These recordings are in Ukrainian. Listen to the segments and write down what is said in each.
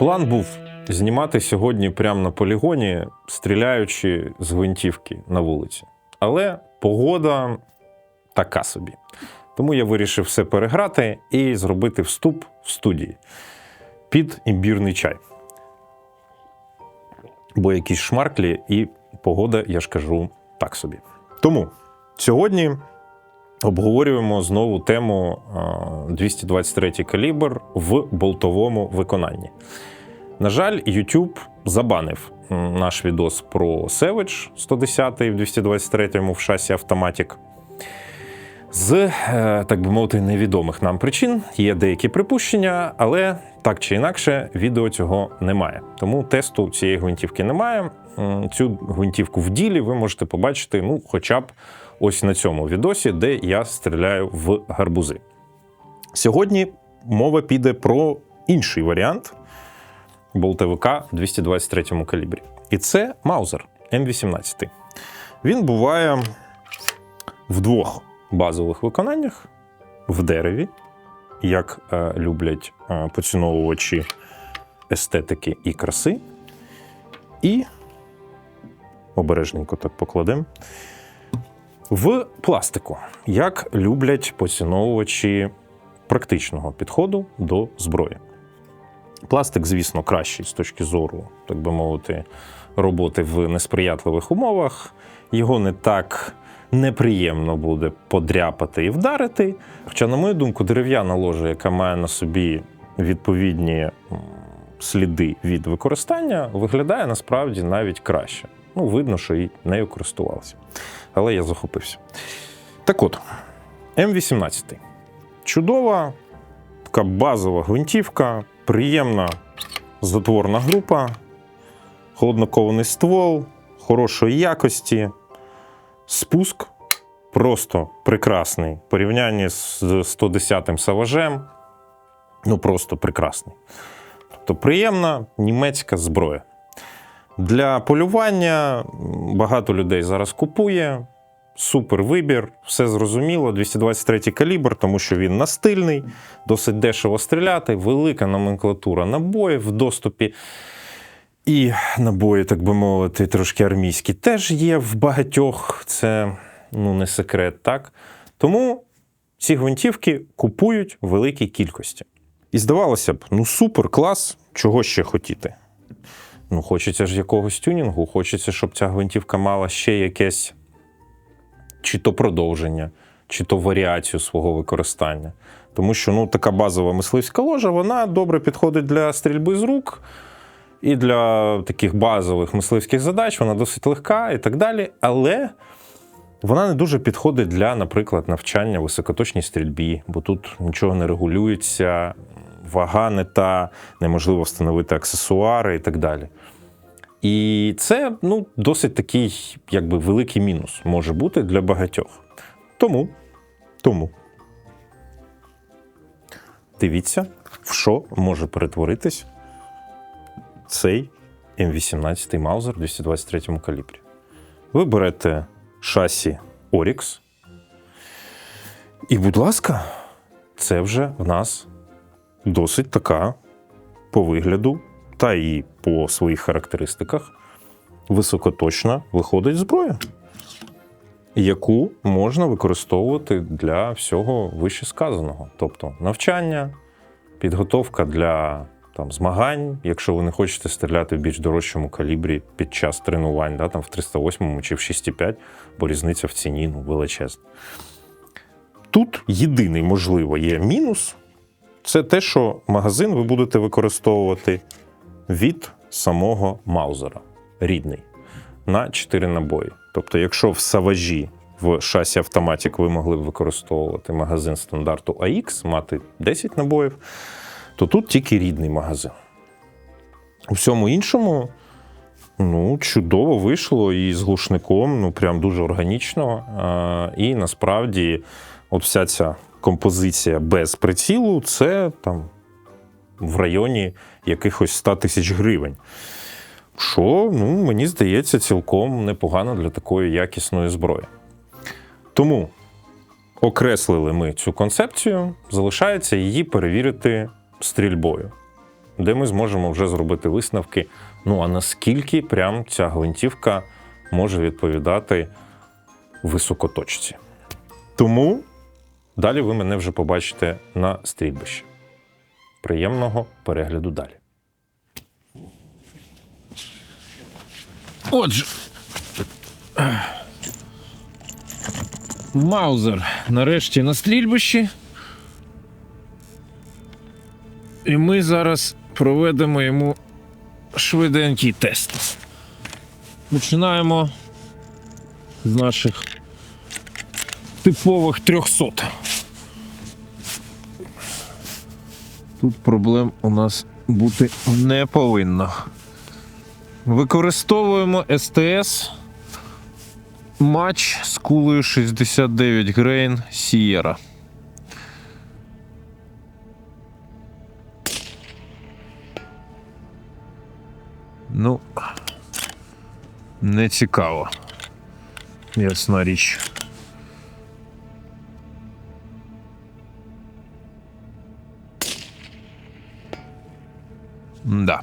План був знімати сьогодні прямо на полігоні, стріляючи з гвинтівки на вулиці. Але погода така собі. Тому я вирішив все переграти і зробити вступ в студії під імбірний чай. Бо якісь шмарклі і погода, я ж кажу, так собі. Тому сьогодні обговорюємо знову тему 223 калібр в болтовому виконанні. На жаль, YouTube забанив наш відос про Savage 110 в 223-му в шасі Automatic. З, е, так би мовити, невідомих нам причин є деякі припущення, але так чи інакше відео цього немає. Тому тесту цієї гвинтівки немає. Цю гвинтівку в ділі ви можете побачити, ну, хоча б ось на цьому відосі, де я стріляю в гарбузи. Сьогодні мова піде про інший варіант болтовика в 223 калібрі. І це Маузер М18. Він буває в двох базових виконаннях в дереві, як е, люблять е, поціновувачі естетики і краси, і обережненько так покладемо. В пластику, як люблять поціновувачі практичного підходу до зброї. Пластик, звісно, кращий з точки зору, так би мовити, роботи в несприятливих умовах. Його не так неприємно буде подряпати і вдарити. Хоча, на мою думку, дерев'яна ложа, яка має на собі відповідні сліди від використання, виглядає насправді навіть краще. Ну, видно, що і нею користувалися. Але я захопився. Так от, М18. Чудова, така базова гвинтівка, приємна затворна група, холоднокований ствол, хорошої якості, спуск просто прекрасний. В порівнянні з 110-м саважем. Ну, просто прекрасний. Тобто приємна німецька зброя. Для полювання багато людей зараз купує. Супер вибір, все зрозуміло. 223 калібр, тому що він настильний, досить дешево стріляти, велика номенклатура набоїв в доступі. І набої, так би мовити, трошки армійські теж є в багатьох. Це ну, не секрет, так? Тому ці гвинтівки купують в великій кількості. І здавалося б, ну супер, клас, чого ще хотіти? Ну, хочеться ж якогось тюнінгу, хочеться, щоб ця гвинтівка мала ще якесь чи то продовження, чи то варіацію свого використання. Тому що ну, така базова мисливська ложа, вона добре підходить для стрільби з рук і для таких базових мисливських задач, вона досить легка і так далі. Але вона не дуже підходить для, наприклад, навчання високоточній стрільбі, бо тут нічого не регулюється, вага не та, неможливо встановити аксесуари і так далі. І це ну, досить такий, якби великий мінус може бути для багатьох. Тому, тому дивіться, в що може перетворитись цей М18 Маузер в 223 калібрі. Ви берете шасі Orix. І, будь ласка, це вже в нас досить така по вигляду та і по своїх характеристиках високоточна виходить зброя, яку можна використовувати для всього вищесказаного. Тобто навчання, підготовка для там, змагань, якщо ви не хочете стріляти в більш дорожчому калібрі під час тренувань, да, там, в 308 чи в 6,5, бо різниця в ціні ну, величезна. Тут єдиний, можливо, є мінус це те, що магазин ви будете використовувати від самого Маузера, рідний, на 4 набої. Тобто, якщо в Саважі в шасі Автоматік ви могли б використовувати магазин стандарту AX, мати 10 набоїв, то тут тільки рідний магазин. У всьому іншому, ну, чудово вийшло і з глушником, ну прям дуже органічно. І насправді, от вся ця композиція без прицілу, це там в районі якихось 100 тисяч гривень. Що, ну, мені здається, цілком непогано для такої якісної зброї. Тому окреслили ми цю концепцію, залишається її перевірити стрільбою. де ми зможемо вже зробити висновки. Ну а наскільки прям ця гвинтівка може відповідати високоточці. Тому далі ви мене вже побачите на стрільбищі. Приємного перегляду далі. Отже. Маузер нарешті на стрільбищі. І ми зараз проведемо йому швиденький тест. Починаємо з наших типових 300. Тут проблем у нас бути не повинно. Використовуємо СТС матч з кулею 69 грейн Сієра. Ну, не цікаво. Ясна річ. Да.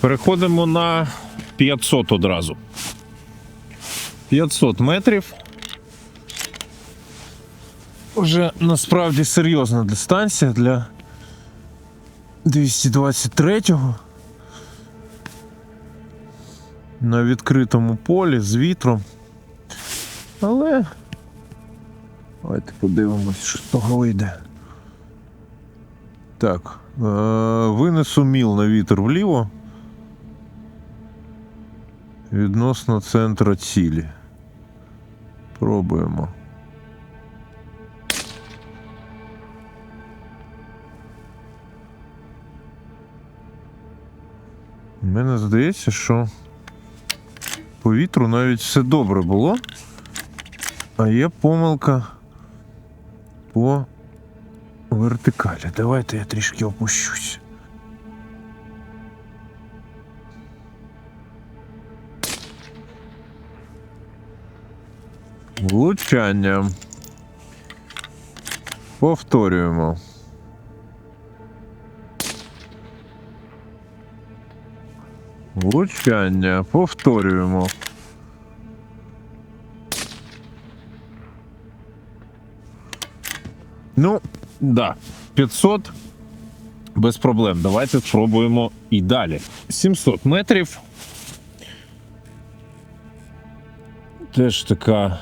Переходимо на 500 одразу. 500 метрів. Уже насправді серйозна дистанція для 223-го. На відкритому полі з вітром. Але. Давайте подивимось, що з того вийде. Так. Е- винесу міл на вітер вліво. Відносно центра цілі. Пробуємо. Мене здається, що по вітру навіть все добре було. А є помилка по вертикалі. Давайте я трішки опущусь. Влучання. Повторюємо. Влучання. Повторюємо. Ну, да. 500 без проблем. Давайте спробуємо і далі. 700 метрів. Теж така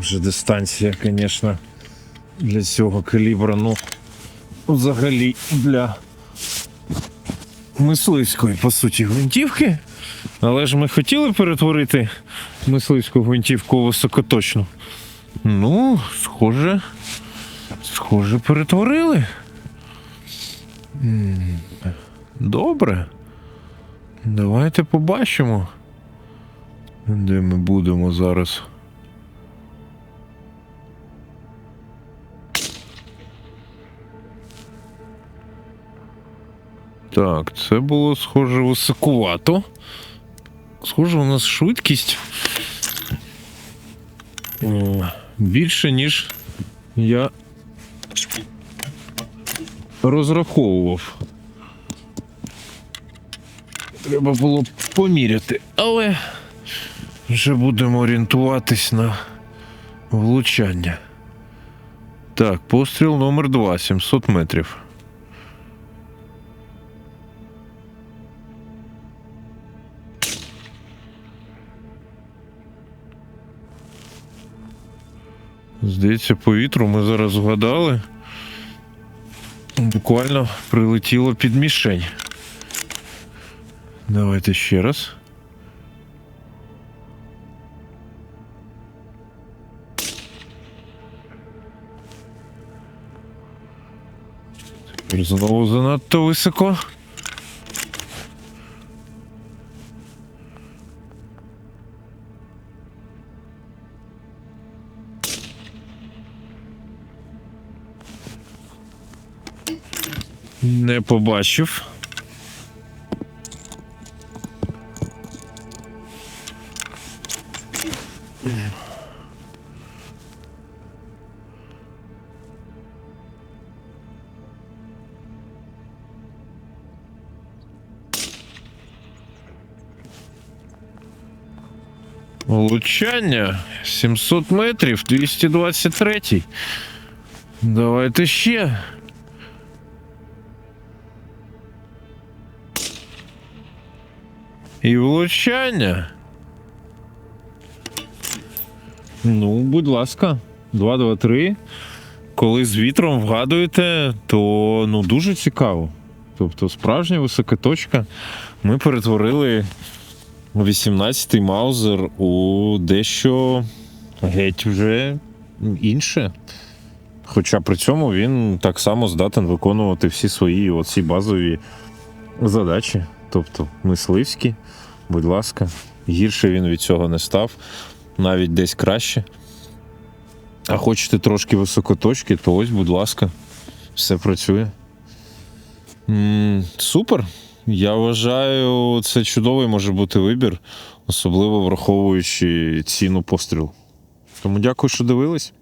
вже дистанція, звісно, для цього калібра. Ну, взагалі для мисливської, по суті, гвинтівки. Але ж ми хотіли перетворити мисливську гвинтівку високоточну. Ну, схоже, схоже, перетворили. Добре. Давайте побачимо, де ми будемо зараз. Так, це було схоже високувато. Схоже, у нас швидкість м, більше, ніж я розраховував. Треба було поміряти, але вже будемо орієнтуватись на влучання. Так, постріл номер 2, 700 метрів. Здається, по вітру ми зараз згадали. Буквально прилетіло під мішень. Давайте ще раз. Тепер знову занадто високо. не побачив. Влучання 700 метрів, 223. Давайте ще. І влучання. Ну, будь ласка, 2, 2, 3. Коли з вітром вгадуєте, то ну дуже цікаво. Тобто, справжня висока точка. Ми перетворили 18-й маузер у дещо геть вже інше. Хоча при цьому він так само здатен виконувати всі свої оці базові задачі. Тобто мисливські, будь ласка, гірше він від цього не став, навіть десь краще. А хочете трошки високоточки, то ось, будь ласка, все працює. м супер. Я вважаю, це чудовий може бути вибір, особливо враховуючи ціну пострілу. Тому дякую, що дивились.